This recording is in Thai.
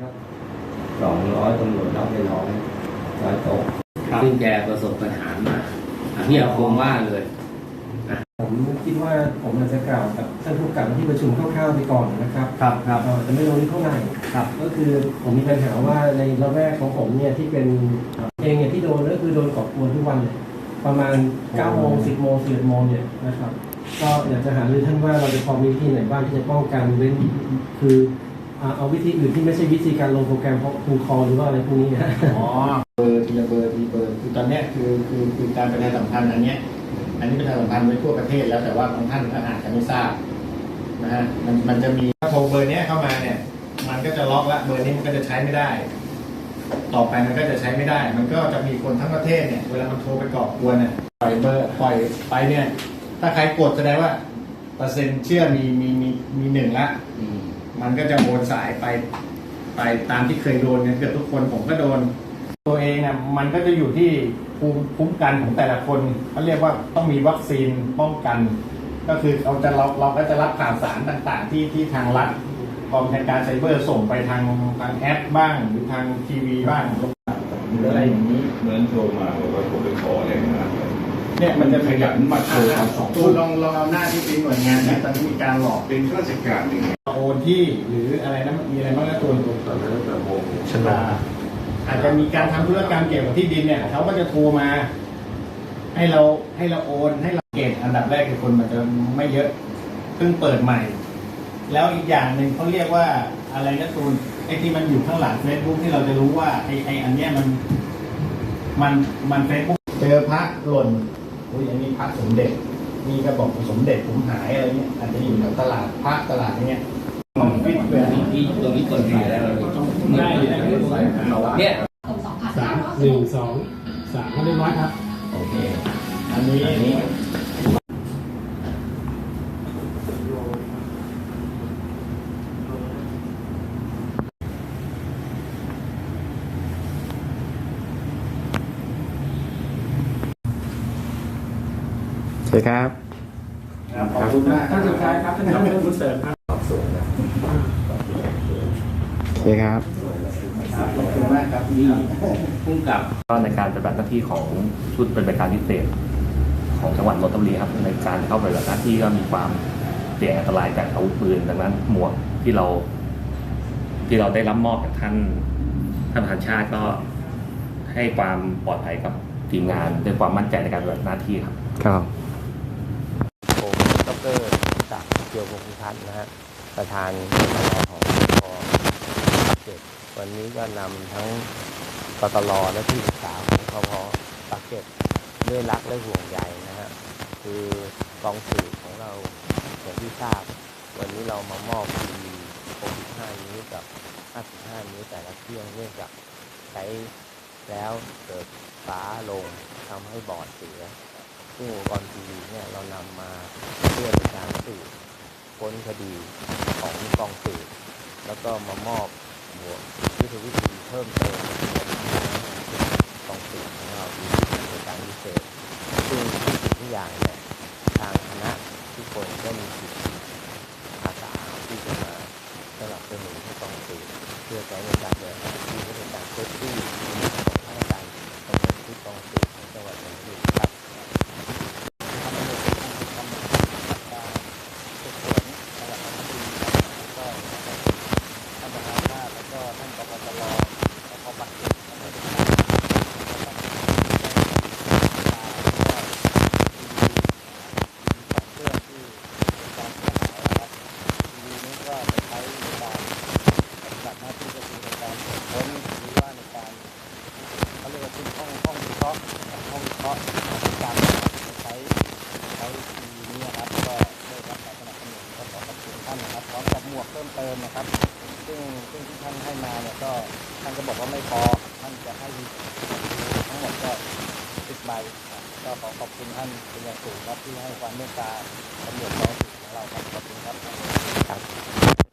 สักสองร้อยตำรวจรับไปร้อยร้อยโต๊ะครับซึ่งแกประสบปัญหามาอันนี้เอาคงว่าเลยผมคิดว่าผมอาจจะกล่าวกับท่านผู้กำกับที่ประชุมคร่าวๆไปก่อนนะครับ ครับครับเอ่อจะไม่ลงลึกเท่าไหร่ครับ ก็คือผมมีปัญหาว่าในระแวกของผมเนี่ยที่เป็นเองเนี่ยที่โดนก็คือโดนก่อกวนทุกวันเลยประมาณ9โมง10โมง11โมงเนี่ยนะครับ ก็อยากจะหารือท่านว่าเราจะพอมีวิธีไหนบ้างที่จะป้องกันเว้นคืออ่า เอาวิธีอื่นที่ไม่ใช่วิธีการลงโปรแกรมเพราะคูคอหรือว่าอะไรพวกนี้นะอ๋อเบอร์ทีละเบอร์ทีละเบอร์คือตอนเนี้ยคือคือคือการประชาสัมพันธ์อันเนี้ยอันนี้ประชาสัมพันธ์ไปทั่วประเทศแล้วแต่ว่าบางท่านก็อาจจะไม่ทราบนะฮะมันมันจะมีถ้าโทรเบอร์เนี้ยเข้ามาเนี่ย มันก็จะล็อกละเบอร์นี้มันก็จะใช้ไม่ได้ ต่อไปมันก็จะใช้ไม่ได้ มันก็จะมีคนทั้งประเทศเนี่ยเวลามันโทรไปก่อกวนเนี่ยปล่อยเบอร์ปล่อยไปเนี่ย ถ้าใครกดแสดงว่าเปอร์เซ็นต์เชื่อมีมีมีมีหนึ่งละอื มมันก็จะโอนสายไป ไปตามที่เคยโดนกันเกือบทุกคนผมก็โดน ตัวเองอะมันก็จะอยู่ที่ภูมิคุ้มกันของแต่ละคนเขาเรียกว่าต้องมีวัคซีนป้องกัน ก็คือเราจะเราเราก็จะรับข่าวสารต่างๆ ที่ที่ทางรัฐกองบัญชาการไซเบอร์ส่งไปทางทางแอปบ้างหรือทางทีวีบ้างหรืออะไรอย่างนี้เหมือนโทรมาบอกว่าผมไปขออะไรงานเนี่ยมันจะขยันมาโทรตอนสองตัทุ่วมลองลองเอาหน้าที่เป็นหน่วยงานนะตอนนี้มีการหลอกเป็นข้าราชการหนึ่ง โอนที่หรืออะไรนะมีอะไรบ้างนะตัวตอนนั้นแต่โมงชนาอาจจะมีการทำธุรกรรมเกี่ยวกับที่ดินเนี่ยเขาก็จะโทรมา ให้เราให้เราโอนให้เราเกณฑ์อันดับแรกคือคนมันจะไม่เยอะเพิ่งเปิดใหม่ แล้วอีกอย่างหนึ่งเขาเรียกว่าอะไรนะตูนไอ้ที่มันอยู่ข้างหลังเฟซบุ๊กที่เราจะรู้ว่าไอ้ไอ้อันเนี้ยมัน มันมันเฟซบุ๊กเจอพระหล่นอุ้ยอันนี้พระสมเด็จนี่ก็บอกสมเด็จผมหายอะไรเงี้ยอาจจะอยู่แถวตลาดพระตลาดเนี้ย ต้องฟิตเวลาที่ตรงนี้เปิดเผยแล้วเราต้องได้เนี่ยสามหนึ่งสองสามเรียบร้อยครับ โอเคอันนี้อันนี้สวัสดีครับ ขอบคุณมากท่านสุดท้ายครับท่านนายกบุญเสริมครับ โอ เคครับขอบคุณมากครับนี่พุ่งกับก็ในการปฏิบัติหน้าที่ของชุดปฏิบัติการพิเศษของจังหวัดนนทบุรีครับในการเข้าปฏิบัติหน้าที่ก็มีความเสี่ยงอันตรายจากอาวุธปืนดังนั้นหมวกที่เรา ที่เราได้รับมอบจากท่านท่านประธานชาติก็ให้ความปลอดภัยกับทีมงานด้วยความมั่นใจในการปฏิบัติหน้าที่ครับครับผมดรศักดิ์เกียวพงพิพัฒน์นะฮะประธานกตลของพอปักเกร็ด วันนี้ก็นำทั้งกตลและที่ปรึกษาของพพปักเกร็ดด้วยรักและห่วงใยนะฮะคือกองสื่อของเราอย่างที่ทราบ วันนี้เรามามอบทีวี65 นิ้วกับ 55 นิ้วแต่ละเครื่องเนื่องจากใช้แล้วเกิดฟ้าลงทำให้บอดเสียซึ่งอุปกรณ์ทีวีเนี่ยเรานำมาเพื่อเป็นการสืบค้นคดีของกองสืบแล้วก็มามอบ หวกยุทธวิธีเพิ่มเติมกองสืบของเรามีในการพิเศษซึ่งทุกสิ่งทุกอย่างเนี่ยทางคณะทุกคนก็มีจิตอาสาที่จะมาสนับสนุนให้กองสืบเพื่อใช้ในการเดินหน้าที่และในการเซฟตี้ของข้าราชการตำรวจที่กองสืบของจังหวัดนนทบุรีครับ เขาเรียกว่าเป็นห้องห้องวิเคราะห์ห้องวิ เคราะการใช้ใช้ทีนี้นะครับก็ได้รับการสนับสนุนก็ขอขอบคุณท่านนะครับพร้อมกับหมวกเพิ่มเติมนะครับ ซึ่งซึ่งที่ท่านให้มาเนี่ยก็ท่านก็บอกว่าไม่พอท่านจะให้ทั้งหมดก็สิบใบครับก็ขอขอบคุณท่านเป็นอย่างสูงครับที่ให้ความเมตตาตำรวจกองสืบของเราครับขอบคุณครับ